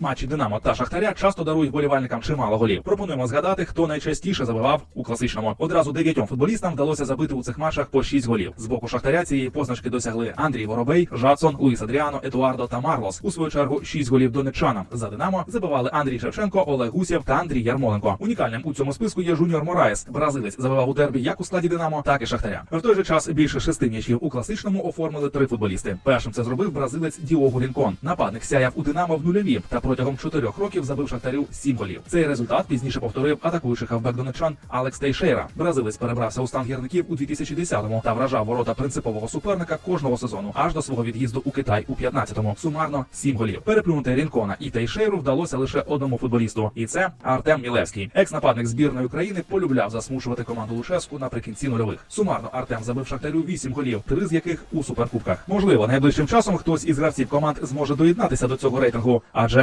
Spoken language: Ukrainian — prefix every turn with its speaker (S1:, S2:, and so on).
S1: Матчі Динамо та Шахтаря часто дарують болівальникам чимало голів. Пропонуємо згадати, хто найчастіше забивав у класичному. Одразу дев'ятьом футболістам вдалося забити у цих матчах по шість голів. З боку Шахтаря цієї позначки досягли Андрій Воробей, Жадсон, Луїс Адріано, Едуардо та Марлос. У свою чергу шість голів донеччанам. За Динамо забивали Андрій Шевченко, Олег Гусєв та Андрій Ярмоленко. Унікальним у цьому списку є Жуніор Мораєс. Бразилець забивав у дербі як у складі Динамо, так і Шахтаря. В той же час більше шести м'ячів у класичному оформили три футболісти. Першим це зробив бразилець Діого Лінкон. Нападник сяяв у Динамо в нульові та протягом чотирьох років забив Шахтарю сім голів. Цей результат пізніше повторив атакуючий хавбек донеччан Алекс Тейшейра. Бразилець перебрався у стан гірників у 2010-му та вражав ворота принципового суперника кожного сезону аж до свого від'їзду у Китай у 15-му. Сумарно сім голів. Переплюнути Рінкона і Тейшейру вдалося лише одному футболісту, і це Артем Мілевський. Екс-нападник збірної України полюбляв засмушувати команду Лушеску наприкінці нульових. Сумарно Артем забив Шахтарю вісім голів, три з яких у суперкубках. Можливо, найближчим часом хтось із гравців команд зможе доєднатися до цього рейтингу, адже